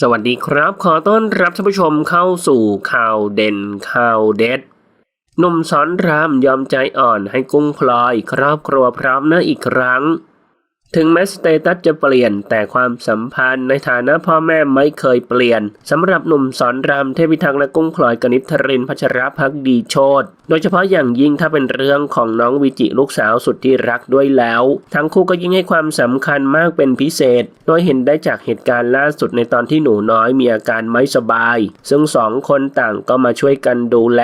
สวัสดีครับ ขอต้อนรับท่านผู้ชมเข้าสู่ข่าวเด่นข่าวเด็ดหนุ่มสอนรามยอมใจอ่อนให้กุ้งพลอย ครอบครัวพร้อมหน้าอีกครั้ง ถึงแม้สเตตัสจะเปลี่ยน แต่ความสัมพันธ์ในฐานะพ่อแม่ไม่เคยเปลี่ยนสำหรับหนุ่มสอนรามเทพิทักษ์และกุ้งพลอยกนิษฐรินพัชรพักดีโชตโดยเฉพาะอย่างยิ่งถ้าเป็นเรื่องของน้องวิจิลูกสาวสุดที่รักด้วยแล้ว ทั้งคู่ก็ยิ่งให้ความสำคัญมากเป็นพิเศษ โดยเห็นได้จากเหตุการณ์ล่าสุดในตอนที่หนูน้อยมีอาการไม่สบาย ซึ่งสองคนต่างก็มาช่วยกันดูแล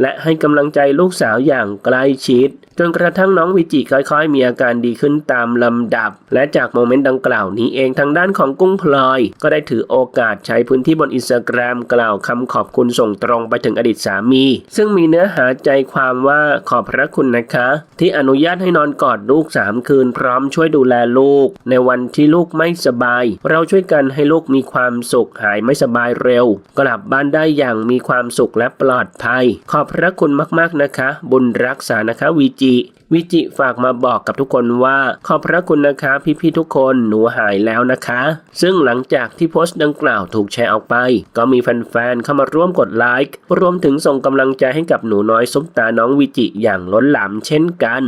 และให้กำลังใจลูกสาวอย่างใกล้ชิดจนกระทั่งน้องวิจิค่อยๆ มีอาการดีขึ้นตามลำดับและจากโมเมนต์ดังกล่าวนี้เองทางด้านของกุ้งพลอย ก็ได้ถือโอกาสใช้พื้นที่บนอินสตาแกรมกล่าวคำขอบคุณส่งตรงไปถึงอดีตสามี ซึ่งมีเนื้อหาใจความว่าขอบพระคุณนะคะ ที่อนุญาตให้นอนกอดลูกสามคืน พร้อมช่วยดูแลลูก ในวันที่ลูกไม่สบาย เราช่วยกันให้ลูกมีความสุขหายไม่สบายเร็ว กลับบ้านได้อย่างมีความสุขและปลอดภัย ขอบพระคุณมากๆนะคะ บุญรักษานะคะวีจิวิจิฝากมาบอกกับทุกคนว่า ขอบพระคุณนะนะคะพี่ๆทุกคนหนูหายแล้วนะคะ ซึ่งหลังจากที่โพสต์ดังกล่าวถูกแชร์ออกไป ก็มีแฟนๆเข้ามาร่วมกดไลค์รวมถึงส่งกำลังใจให้กับหนูน้อยซุปตาน้องวิจิอย่างล้นหลามเช่นกัน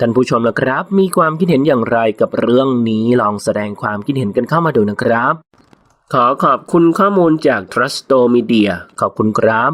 ท่านผู้ชมนะครับ มีความคิดเห็นอย่างไรกับเรื่องนี้ลองแสดงความคิดเห็นกันเข้ามาดูนะครับ ขอขอบคุณข้อมูลจาก Trusto Media ขอบคุณครับ